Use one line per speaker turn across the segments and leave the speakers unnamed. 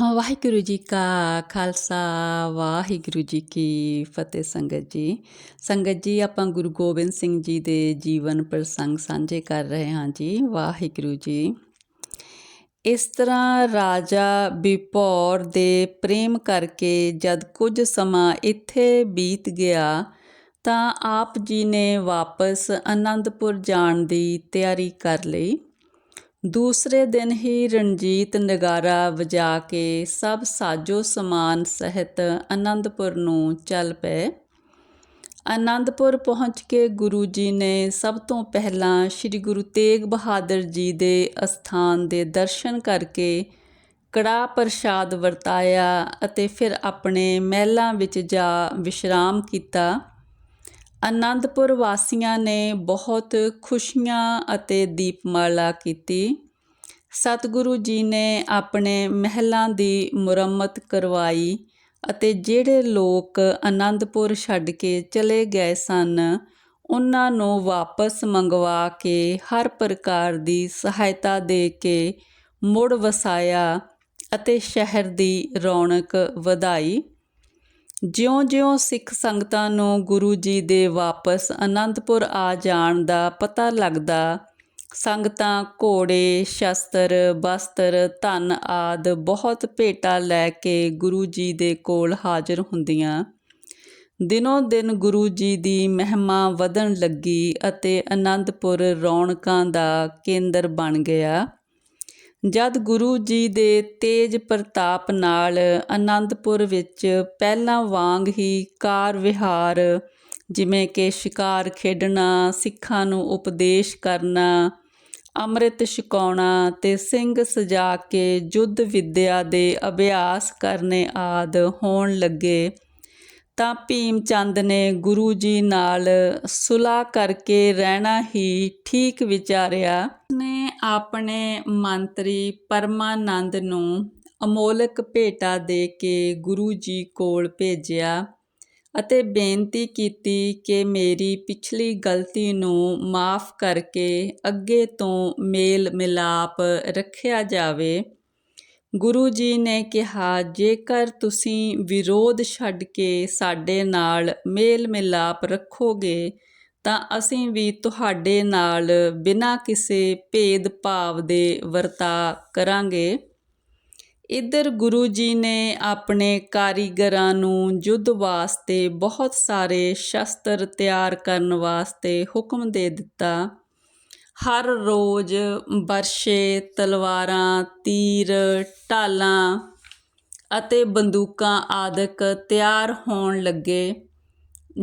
ਹਾਂ, ਵਾਹਿਗੁਰੂ ਜੀ ਕਾ ਖਾਲਸਾ ਵਾਹਿਗੁਰੂ ਜੀ ਕੀ ਫਤਿਹ ਸੰਗਤ ਜੀ। ਸੰਗਤ ਜੀ ਆਪਾਂ ਗੁਰੂ ਗੋਬਿੰਦ ਸਿੰਘ ਜੀ ਦੇ ਜੀਵਨ ਪ੍ਰਸੰਗ ਸਾਂਝੇ ਕਰ ਰਹੇ ਹਾਂ ਜੀ ਵਾਹਿਗੁਰੂ ਜੀ। ਇਸ ਤਰ੍ਹਾਂ ਰਾਜਾ ਬਿਪੌਰ ਦੇ ਪ੍ਰੇਮ ਕਰਕੇ ਜਦ ਕੁਝ ਸਮਾਂ ਇੱਥੇ ਬੀਤ ਗਿਆ ਤਾਂ ਆਪ ਜੀ ਨੇ ਵਾਪਸ ਅਨੰਦਪੁਰ ਜਾਣ ਦੀ ਤਿਆਰੀ ਕਰ ਲਈ। ਦੂਸਰੇ ਦਿਨ ਹੀ ਰਣਜੀਤ ਨਗਾਰਾ ਵਜਾ ਕੇ ਸਭ ਸਾਜੋ ਸਮਾਨ ਸਹਿਤ ਆਨੰਦਪੁਰ ਨੂੰ ਚੱਲ ਪਏ। ਆਨੰਦਪੁਰ ਪਹੁੰਚ ਕੇ ਗੁਰੂ ਜੀ ਨੇ ਸਭ ਤੋਂ ਪਹਿਲਾਂ ਸ੍ਰੀ ਗੁਰੂ ਤੇਗ ਬਹਾਦਰ ਜੀ ਦੇ ਅਸਥਾਨ ਦੇ ਦਰਸ਼ਨ ਕਰਕੇ ਕੜਾ ਪ੍ਰਸ਼ਾਦ ਵਰਤਾਇਆ ਅਤੇ ਫਿਰ ਆਪਣੇ ਮਹਿਲਾਂ ਵਿੱਚ ਜਾ ਵਿਸ਼ਰਾਮ ਕੀਤਾ। ਅਨੰਦਪੁਰ ਵਾਸੀਆਂ ਨੇ ਬਹੁਤ ਖੁਸ਼ੀਆਂ ਅਤੇ ਦੀਪਮਾਲਾ ਕੀਤੀ। ਸਤਿਗੁਰੂ ਜੀ ਨੇ ਆਪਣੇ ਮਹਿਲਾਂ ਦੀ ਮੁਰੰਮਤ ਕਰਵਾਈ ਅਤੇ ਜਿਹੜੇ ਲੋਕ ਅਨੰਦਪੁਰ ਛੱਡ ਕੇ ਚਲੇ ਗਏ ਸਨ, ਉਹਨਾਂ ਨੂੰ ਵਾਪਸ ਮੰਗਵਾ ਕੇ ਹਰ ਪ੍ਰਕਾਰ ਦੀ ਸਹਾਇਤਾ ਦੇ ਕੇ ਮੁੜ ਵਸਾਇਆ ਅਤੇ ਸ਼ਹਿਰ ਦੀ ਰੌਣਕ ਵਧਾਈ। ਜਿਉਂ-ਜਿਉਂ ਸਿੱਖ ਸੰਗਤਾਂ ਨੂੰ ਗੁਰੂ ਜੀ ਦੇ ਵਾਪਸ ਅਨੰਦਪੁਰ ਆ ਜਾਣ ਦਾ ਪਤਾ ਲੱਗਦਾ, ਸੰਗਤਾਂ ਘੋੜੇ, ਸ਼ਸਤਰ ਬਸਤਰ ਧਨ ਆਦ ਬਹੁਤ ਭੇਟਾ ਲੈ ਕੇ ਗੁਰੂ ਜੀ ਦੇ ਕੋਲ ਹਾਜ਼ਰ ਹੁੰਦੀਆਂ। ਦਿਨੋਂ ਦਿਨ ਗੁਰੂ ਜੀ ਦੀ ਮਹਿਮਾ ਵਧਣ ਲੱਗੀ ਅਤੇ ਅਨੰਦਪੁਰ ਰੌਣਕਾਂ ਦਾ ਕੇਂਦਰ ਬਣ ਗਿਆ। ਜਦ ਗੁਰੂ ਜੀ ਦੇ ਤੇਜ ਪ੍ਰਤਾਪ ਨਾਲ ਆਨੰਦਪੁਰ ਵਿੱਚ ਪਹਿਲਾਂ ਵਾਂਗ ਹੀ ਕਾਰ ਵਿਹਾਰ, ਜਿਵੇਂ ਕਿ ਸ਼ਿਕਾਰ ਖੇਡਣਾ, ਸਿੱਖਾਂ ਨੂੰ ਉਪਦੇਸ਼ ਕਰਨਾ, ਅੰਮ੍ਰਿਤ ਛਕਾਉਣਾ ਤੇ ਸਿੰਘ ਸਜਾ ਕੇ ਯੁੱਧ ਵਿੱਦਿਆ ਦੇ ਅਭਿਆਸ ਕਰਨੇ ਆਦ ਹੋਣ ਲੱਗੇ ਤਾਂ ਭੀਮ ਚੰਦ ਨੇ ਗੁਰੂ ਜੀ ਨਾਲ ਸੁਲਾ ਕਰਕੇ ਰਹਿਣਾ ਹੀ ਠੀਕ ਵਿਚਾਰਿਆ। ਨੇ ਆਪਣੇ ਮੰਤਰੀ ਪਰਮਾਨੰਦ ਨੂੰ ਅਮੋਲਕ ਭੇਟਾ ਦੇ ਕੇ ਗੁਰੂ ਜੀ ਕੋਲ ਭੇਜਿਆ ਅਤੇ ਬੇਨਤੀ ਕੀਤੀ ਕਿ ਮੇਰੀ ਪਿਛਲੀ ਗਲਤੀ ਨੂੰ ਮਾਫ ਕਰਕੇ ਅੱਗੇ ਤੋਂ ਮੇਲ ਮਿਲਾਪ ਰੱਖਿਆ ਜਾਵੇ। ਗੁਰੂ ਜੀ ਨੇ ਕਿਹਾ, ਜੇਕਰ ਤੁਸੀਂ ਵਿਰੋਧ ਛੱਡ ਕੇ ਸਾਡੇ ਨਾਲ ਮੇਲ ਮਿਲਾਪ ਰੱਖੋਗੇ, ਤਾਂ ਅਸੀਂ ਵੀ ਤੁਹਾਡੇ ਨਾਲ ਬਿਨਾਂ ਕਿਸੇ ਭੇਦ ਭਾਵ ਦੇ ਵਰਤਾ ਕਰਾਂਗੇ। ਇੱਧਰ ਗੁਰੂ ਜੀ ਨੇ ਆਪਣੇ ਕਾਰੀਗਰਾਂ ਨੂੰ ਯੁੱਧ ਵਾਸਤੇ ਬਹੁਤ ਸਾਰੇ ਸ਼ਸਤਰ ਤਿਆਰ ਕਰਨ ਵਾਸਤੇ ਹੁਕਮ ਦੇ ਦਿੱਤਾ। ਹਰ ਰੋਜ਼ ਬਰਸ਼ੇ, ਤਲਵਾਰਾਂ, ਤੀਰ ਢਾਲਾਂ ਅਤੇ ਬੰਦੂਕਾਂ ਆਦਿਕ ਤਿਆਰ ਹੋਣ ਲੱਗੇ।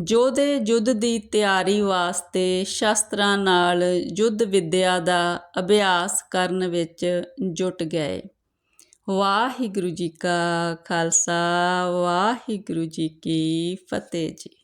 ਯੋਧੇ ਯੁੱਧ ਦੀ ਤਿਆਰੀ ਵਾਸਤੇ ਸ਼ਸਤਰਾਂ ਨਾਲ ਯੁੱਧ ਵਿੱਦਿਆ ਦਾ ਅਭਿਆਸ ਕਰਨ ਵਿੱਚ ਜੁਟ ਗਏ। ਵਾਹਿਗੁਰੂ ਜੀ ਕਾ ਖਾਲਸਾ, ਵਾਹਿਗੁਰੂ ਜੀ ਕੀ ਫਤਿਹ ਜੀ।